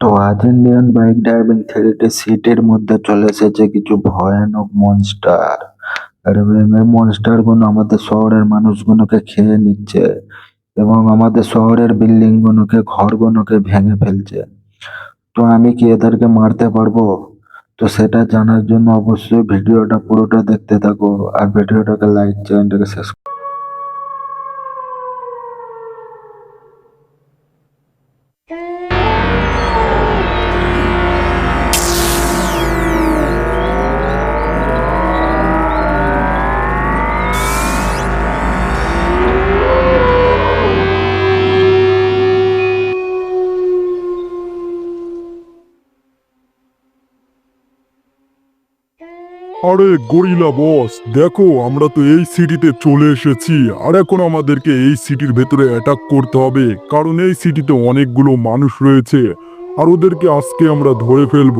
আজ Indian bike driving three D সিটির মধ্যে চলে এসেছে কিছু ভয়ানক মনস্টার আর মনস্টারগুলো আমাদের শহরের মানুষগুলোকে খেয়ে নিচ্ছে এবং আমাদের শহরের বিল্ডিং গুলোকে ঘর গুলোকে ভেঙে ফেলছে। তো আমি কি এদেরকে মারতে পারব? তো সেটা জানার জন্য অবশ্যই ভিডিওটা পুরোটা দেখতে থাকো আর ভিডিওটাকে লাইক চ্যানেলটাকে শেষ আরে গরিলা বস, দেখো আমরা তো এই সিটিতে চলে এসেছি, আর এখন আমাদেরকে এই সিটির ভেতরে অ্যাটাক করতে হবে, কারণ এই সিটিতে অনেকগুলো মানুষ রয়েছে, আর ওদেরকে আজকে আমরা ধরে ফেলব।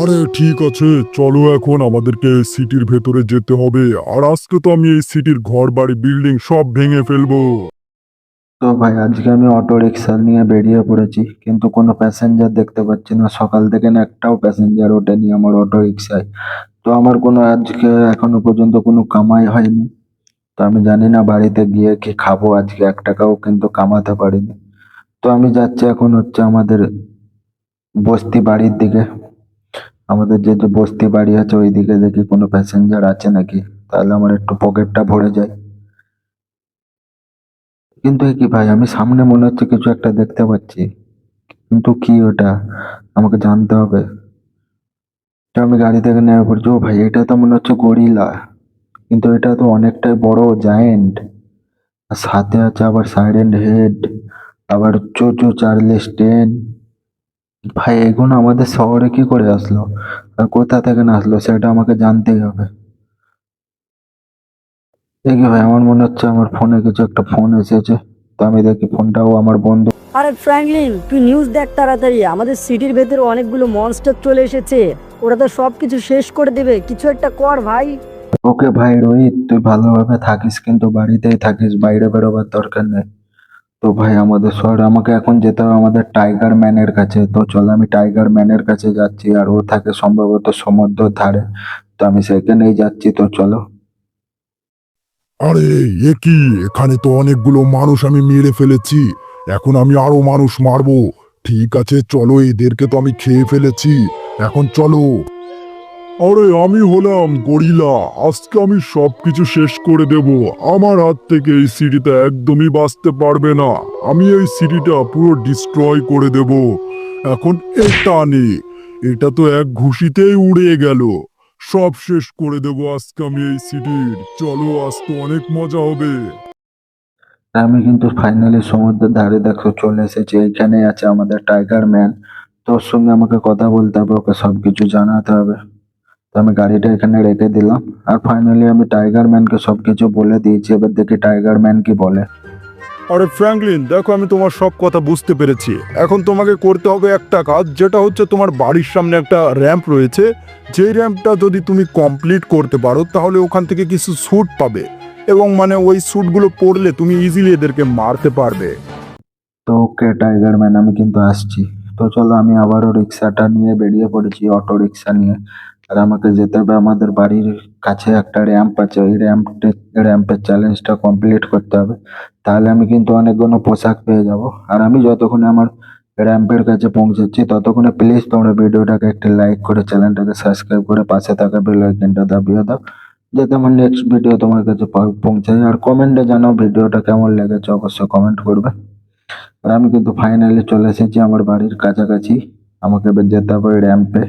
আরে ঠিক আছে, চলো এখন আমাদেরকে এই সিটির ভেতরে যেতে হবে, আর আজকে তো আমি এই সিটির ঘর বাড়ি বিল্ডিং সব ভেঙে ফেলব। তো ভাই, আজকে আমি অটো রিক্সা নিয়ে বেরিয়ে পড়েছি, কিন্তু কোনো প্যাসেঞ্জার দেখতে পাচ্ছি না। সকাল থেকে না একটাও প্যাসেঞ্জার ওঠেনি আমার অটো রিক্সায় তো আমার কোনো আজকে এখনও পর্যন্ত কোনো কামাই হয়নি। তো আমি জানি না বাড়িতে গিয়ে কি খাব আজকে, এক টাকাও কিন্তু কামাতে পারিনি। তো আমি যাচ্ছি এখন হচ্ছে আমাদের বস্তি বাড়ির দিকে। আমাদের যে বস্তি বাড়ি আছে ওই দিকে দেখি কোনো প্যাসেঞ্জার আছে নাকি? তাহলে আমার একটু পকেটটা ভরে যায়। কিন্তু কি ভাই, আমি সামনে মনে হচ্ছে কিছু একটা দেখতে পাচ্ছি। কিন্তু কি ওটা? আমাকে জানতে হবে। তো আমি গাড়ি থেকে নেমে করছি ও ভাই, এটা তো মনে হচ্ছে গরিলা। কিন্তু এটা তো অনেকটাই বড় জায়েন্ট আর সাথে আছে আবার সাইরেন্ট হেড আবার চোচো চার্লেস টেন ভাই, এগুলো আমাদের শহরে কি করে আসলো? আর কোথা থেকে না আসলো? সেটা আমাকে জানতেই হবে। দেখি ভাই আমার মনে হচ্ছে আমার ফোনে কিছু একটা ফোন এসেছে। তো আমি দেখি ফোনটাও আমার বন্ধু। আরে ফ্র্যাঙ্কলিন তুই নিউজ দেখ তাড়াতাড়ি। আমাদের সিটির ভেতরে অনেকগুলো মনস্টার চলে এসেছে। ওরা তো সব কিছু শেষ করে দেবে। কিছু একটা কর ভাই। ওকে ভাই রোহিত তুই ভালোভাবে থাকিস কিন্তু বাড়িতেই থাকিস বাইরে বেরোবার দরকার নেই। তো ভাই আমাদের শহরে আমাকে এখন যেতে হবে আমাদের টাইগার ম্যানের কাছে। তো চল আমি টাইগার ম্যানের কাছে যাচ্ছি আর ও থাকে সম্ভবত সমুদ্র ধারে। তো আমি সেখানেই যাচ্ছি তো চলো। আরে, এ কি? এখানে তো অনেকগুলো মানুষ আমি মেরে ফেলেছি। এখন আমি আরও মানুষ মারবো। ঠিক আছে, চলো, এদেরকে তো আমি খেয়ে ফেলেছি। এখন চলো। আরে, আমি হলাম গরিলা। আজকে আমি সবকিছু শেষ করে দেব। আমার হাত থেকে এই সিটিটা একদমই বাঁচতে পারবে না। আমি এই সিটিটা পুরো ডিস্ট্রয় করে দেব। এখন এটা নে। এটা তো এক ঘুষিতেই উড়ে গেল। সব শেষ করে দেব আজকে আমি এই সিটির। চলো, আজ তো অনেক মজা হবে। আমি কিন্তু ফাইনালি সমুদ্রের ধারে দেখো চলে এসেছি। এইখানে আছে আমাদের টাইগার ম্যান তোর সঙ্গে আমাকে কথা বলতে হবে, ওকে সবকিছু জানাতে হবে। তো আমি গাড়িটা এখানে রেখে দিলাম। আর ফাইনালি আমি টাইগার ম্যানকে সবকিছু বলে দিয়েছি। এবার দেখি টাইগার ম্যান কি বলে। আরে ফ্র্যাঙ্কলিন, দেখো আমি তোমার সব কথা বুঝতে পেরেছি। এখন তোমাকে করতে হবে একটা কাজ, যেটা হচ্ছে তোমার বাড়ির সামনে একটা র্যাম্প রয়েছে। যেই র্যাম্পটা যদি তুমি কমপ্লিট করতে পারো, তাহলে ওখান থেকে কিছু স্যুট পাবে। এবং মানে ওই স্যুটগুলো পরলে তুমি ইজিলি এদেরকে মারতে পারবে। তো ওকে টাইগার ম্যান আমি কিন্তু আসছি। তো চলো, আমি আবারও রিক্সাটা নিয়ে বেরিয়ে পড়েছি, অটো রিক্সা নিয়ে। আর আমাকে যেতে হবে আমাদের বাড়ির কাছে একটা র্যাম্প আছে। ওই র্যাম্পটে র্যাম্পের চ্যালেঞ্জটা কমপ্লিট করতে হবে। তাহলে আমি কিন্তু অনেকগুলো পোশাক পেয়ে যাব। আর আমি যতক্ষণে আমার র্যাম্পের কাছে পৌঁছাচ্ছি ততক্ষণে প্লিজ তোমরা ভিডিওটাকে একটি লাইক করে চ্যানেলটাকে সাবস্ক্রাইব করে পাশে থাকা বেল আইকনটা দাবিয়ে দাও, যাতে আমার নেক্সট ভিডিও তোমার কাছে পৌঁছায়। আর কমেন্টে জানাও ভিডিওটা কেমন লেগেছে, অবশ্যই কমেন্ট করবে। আর আমি কিন্তু ফাইনালি চলে এসেছি আমার বাড়ির কাছাকাছি। আমাকে যেতে হবে র্যাম্পে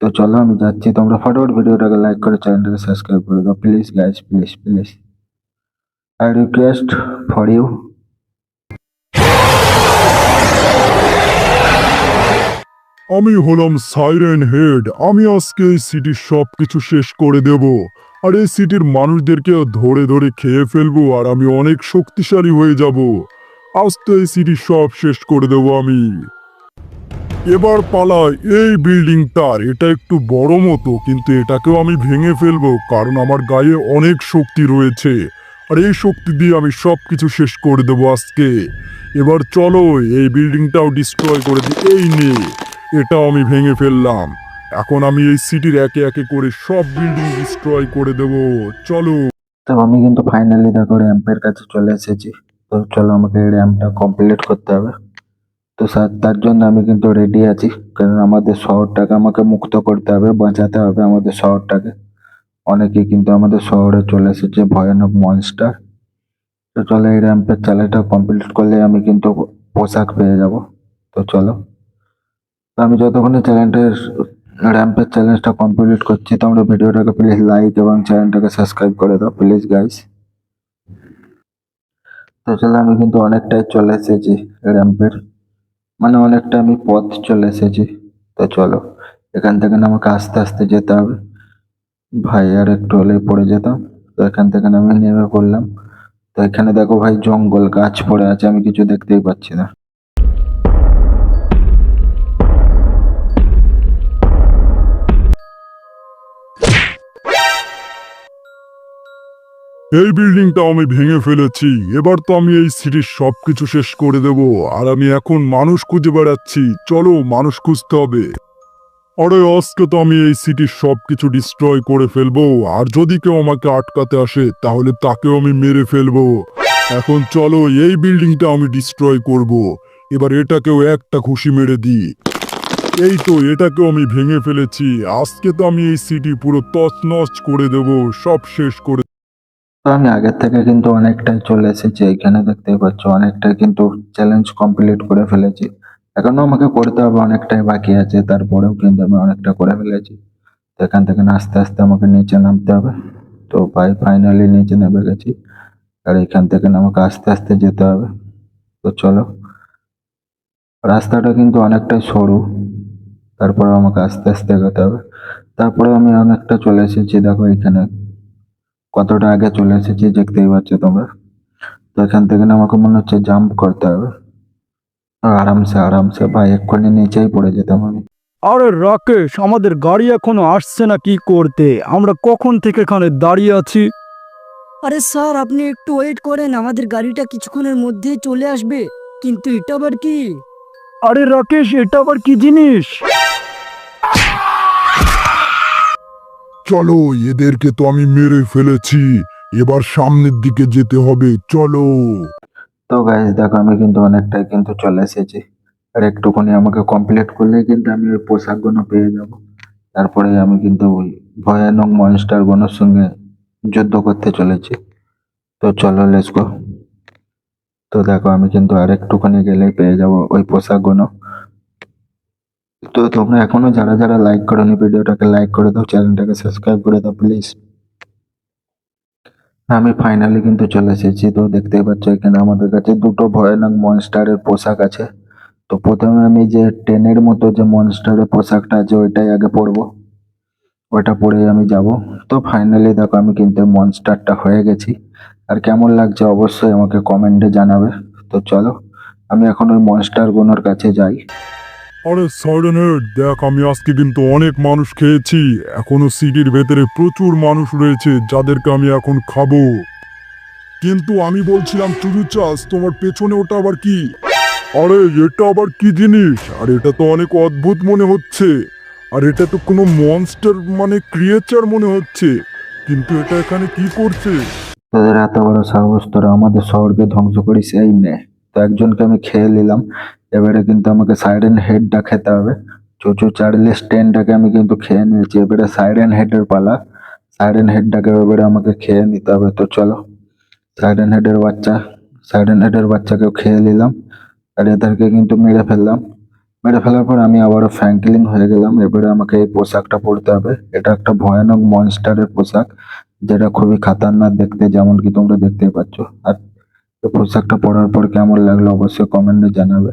তো চলো আমি যাচ্ছি। তোমরা ফটোফট ভিডিওটাকে লাইক করে চ্যানেলটাকে সাবস্ক্রাইব করে দাও। Please guys please please I request for you আমি হলাম সাইরেন হেড আমি আজকে এই সিটির সব কিছু শেষ করে দেব। আর এই সিটির মানুষদেরকে ধরে ধরে খেয়ে ফেলব আর আমি অনেক শক্তিশালী হয়ে যাব। আজ তো এই সিটি সব শেষ করে দেব আমি। এবার পালায় এই বিল্ডিংটার এটা একটু বড় মতো, কিন্তু এটাকেও আমি ভেঙে ফেলব, কারণ আমার গায়ে অনেক শক্তি রয়েছে। আর এই শক্তি দিয়ে আমি সব কিছু শেষ করে দেবো আজকে। এবার চলো, এই বিল্ডিংটাও ডিস্ট্রয় করে দিই। এই নে, এটাও আমি ভেঙে ফেললাম। এখন আমি এই সিটির একে একে করে সব বিল্ডিং ডিস্ট্রয় করে দেব। চলো। তো আমি কিন্তু ফাইনালি দেখো র্যাম্পের কাছে চলে এসেছি। তো চলো, আমাকে র্যাম্পটা কমপ্লিট করতে হবে। তো স্যার, তার জন্য আমি কিন্তু রেডি আছি। কারণ আমাদের শহরটাকে আমাকে মুক্ত করতে হবে, বাঁচাতে হবে আমাদের শহরটাকে। অনেকেই কিন্তু আমাদের শহরে চলে এসেছে, ভয়ানক মনস্টার তো চলো, এই র্যাম্পের চালাটা কমপ্লিট করলে আমি কিন্তু পোশাক পেয়ে যাব। তো চলো। তো আমি যতক্ষণে চ্যানেলটার র্যাম্পের চ্যালেঞ্জটা কমপ্লিট করছি, তোমরা ভিডিওটাকে প্লিজ লাইক এবং চ্যানেলটাকে সাবস্ক্রাইব করে দাও প্লিজ গাইস তো চলো, আমি কিন্তু অনেকটাই চলে এসেছি র্যাম্পের মানে অনেকটা আমি পথ চলে এসেছি। তো চলো, এখান থেকে না আমাকে আস্তে আস্তে যেতে হবে। ভাই আর একটু হলেই পড়ে যেতাম। তো এখান থেকে আমি নেমে পড়লাম। তো এখানে দেখো ভাই জঙ্গল, গাছ পড়ে আছে, আমি কিছু দেখতেই পাচ্ছি না। এই বিল্ডিংটা আমি ভেঙে ফেলেছি। এবার তো আমি এই সিটির সবকিছু শেষ করে দেব। আর আমি এখন মানুষ খুঁজে বেড়াচ্ছি। চলো, মানুষ খুঁজতে হবে। আরে, আজকে তো আমি এই সিটির সবকিছু ডিস্ট্রয় করে ফেলব। আর যদি কেউ আমাকে আটকাতে আসে, তাহলে তাকেও আমি মেরে ফেলব। এখন চলো, এই বিল্ডিংটা আমি ডিস্ট্রয় করব। এবার এটাকেও একটা খুশি মেরে দিই। এই তো, এটাকেও আমি ভেঙে ফেলেছি। আজকে তো আমি এই সিটি পুরো তছনছ করে দেব। সব শেষ করে আমি আগের থেকে কিন্তু অনেকটাই চলে এসেছি এখানে দেখতে পাচ্ছ অনেকটাই কিন্তু চ্যালেঞ্জ কমপ্লিট করে ফেলেছি। এখনও আমাকে করতে হবে, অনেকটাই বাকি আছে, তারপরেও কিন্তু আমি অনেকটা করে ফেলেছি। তো এখান থেকে আস্তে আস্তে আমাকে নিচে নামতে হবে। তো ভাই ফাইনালি নিচে নেমে গেছি। আর এখান থেকে আমাকে আস্তে আস্তে যেতে হবে। তো চলো। রাস্তাটা কিন্তু অনেকটাই সরু তারপরে আমাকে আস্তে আস্তে এগোতে হবে। তারপরে আমি অনেকটা চলে এসেছি, দেখো এখানে। কতটা আগে চলে এসেছি দেখতেই পাচ্ছ তোমরা। তো এখান থেকে না আমাকে মনে হচ্ছে জাম্প করতে হবে। আরামসে আরামসে ভাই এক্ষুনি নিচেই পড়ে যেতাম আমি। আরে রাকেশ আমাদের গাড়ি এখনও আসছে না কি করতে? আমরা কখন থেকে এখানে দাঁড়িয়ে আছি? আরে স্যার আপনি একটু ওয়েট করেন আমাদের গাড়িটা কিছুক্ষণের মধ্যেই চলে আসবে। কিন্তু এটা আবার কি? আরে রাকেশ এটা আবার কি জিনিস? চলো, এদেরকে তো আমি মেরে ফেলেছি। এবার সামনের দিকে যেতে হবে, চলো। তো গাইজ দেখো, আমি কিন্তু অনেকটাই কিন্তু চলে এসেছি। আর একটুখানি আমাকে কমপ্লিট করলে কিন্তু আমি ওই পোশাক পোশাকগুলো পেয়ে যাব। তারপরে আমি কিন্তু ওই ভয়ানক মনস্টার মনস্টারগুলোর সঙ্গে যুদ্ধ করতে চলেছি। তো চলো লেটস গো তো দেখো, আমি কিন্তু আর একটুখানি গেলেই পেয়ে যাব ওই পোশাক পোশাকগুলো। তো তোমরা এখনও যারা যারা লাইক করোনি ভিডিওটাকে লাইক করে দাও চ্যানেলটাকে সাবস্ক্রাইব করে দাও প্লিজ আমি ফাইনালি কিন্তু চলে এসেছি, তো দেখতেই পাচ্ছ এখানে আমাদের কাছে দুটো ভয়ানক মনস্টারের পোশাক আছে। তো প্রথমে আমি যে টেনের মতো যে মনস্টারের পোশাকটা আছে, ওইটাই আগে পরবো। ওইটা পরেই আমি যাব। তো ফাইনালি দেখো আমি কিন্তু মনস্টারটা হয়ে গেছি। আর কেমন লাগছে অবশ্যই আমাকে কমেন্টে জানাবে। তো চলো, আমি এখন ওই মনস্টার গুনোর কাছে যাই। আরে সাইডেনের দেখ আমি আজকে কিন্তু অনেক মানুষ খেয়েছি। এখনও সিটির ভেতরে প্রচুর মানুষ রয়েছে, যাদেরকে আমি এখন খাব। কিন্তু আমি বলছিলাম, চুরু চাষ, তোমার পেছনে ওটা আবার কি? আরে, এটা আবার কি জিনিস? আর এটা তো অনেক অদ্ভুত মনে হচ্ছে। আর এটা তো কোনো মনস্টার মানে ক্রিয়েচার মনে হচ্ছে। কিন্তু এটা এখানে কি করছে? তোদের এত বড় সাহস, তোরা আমাদের শহরকে ধ্বংস করিস, এই নে। তো একজনকে আমি খেয়ে নিলাম। এবারে কিন্তু আমাকে সাইরেন হেডটা খেতে হবে। চুচু চার্লিস টেনটাকে আমি কিন্তু খেয়ে নিয়েছি। এবারে সাইরেন হেডের পালা। সাইরেন হেডটাকে এবারে আমাকে খেয়ে নিতে হবে। তো চলো সাইরেন হেডের বাচ্চা সাইরেন হেডের বাচ্চাকেও খেয়ে নিলাম। আর এদেরকে কিন্তু মেরে ফেললাম। মেরে ফেলার পর আমি আবারও ফ্র্যাঙ্কলিন হয়ে গেলাম। এবারে আমাকে এই পোশাকটা পরতে হবে। এটা একটা ভয়ানক মনস্টারের পোশাক, যেটা খুবই খাতারনাক দেখতে, যেমন কি তোমরা দেখতেই পাচ্ছ। আর পোশাকটা পরার পর কেমন লাগল অবশ্যই কমেন্টে জানাবে।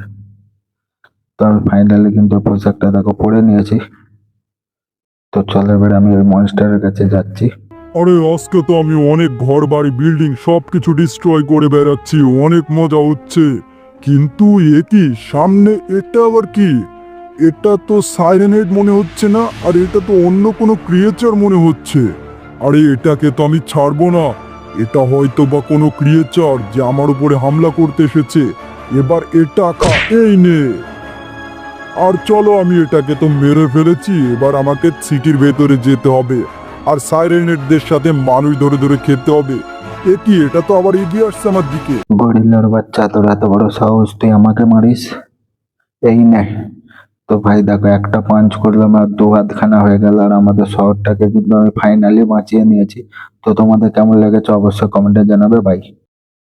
তো আমি ফাইনালি কিন্তু পোশাকটা দেখো পরে নিয়েছি। তো চলো এবার আমি ওই মনস্টারের কাছে যাচ্ছি। আরে, আজকে তো আমি অনেক ঘর বাড়ি বিল্ডিং সব কিছু ডিস্ট্রয় করে বেড়াচ্ছি, অনেক মজা হচ্ছে। কিন্তু এ কি? সামনে এটা আবার কি? এটা তো সাইরেনেট মনে হচ্ছে না, আর এটা তো অন্য কোনো ক্রিয়েচার মনে হচ্ছে। আরে, এটাকে তো আমি ছাড়বো না। এটা হয়তো বা কোনো ক্রিয়েচার যে আমার উপরে হামলা করতে এসেছে। এবার এটা এই নে। আর চলো আমি এটাকে তো মেরে ফেলেছি, এবার আমাকে সিটির ভেতরে যেতে হবে। আর সাইরেনেটদের সাথে মানুষ ধরে ধরে খেতে হবে। এ কি, এটা তো আবার এগিয়ে আসছে আমার দিকে। গরিলার বাচ্চা, তোর এত বড় সাহস, তুই আমাকে মারিস? এই নে। তো ভাই, দেখো, একটা পাঞ্চ করলাম আর দু হাতখানা হয়ে গেল, আর আমাদের শহরটাকে কিন্তু আমি ফাইনালি বাঁচিয়ে নিয়েছি। তো তোমাদের কেমন লেগেছে অবশ্যই কমেন্টে জানাবে ভাই।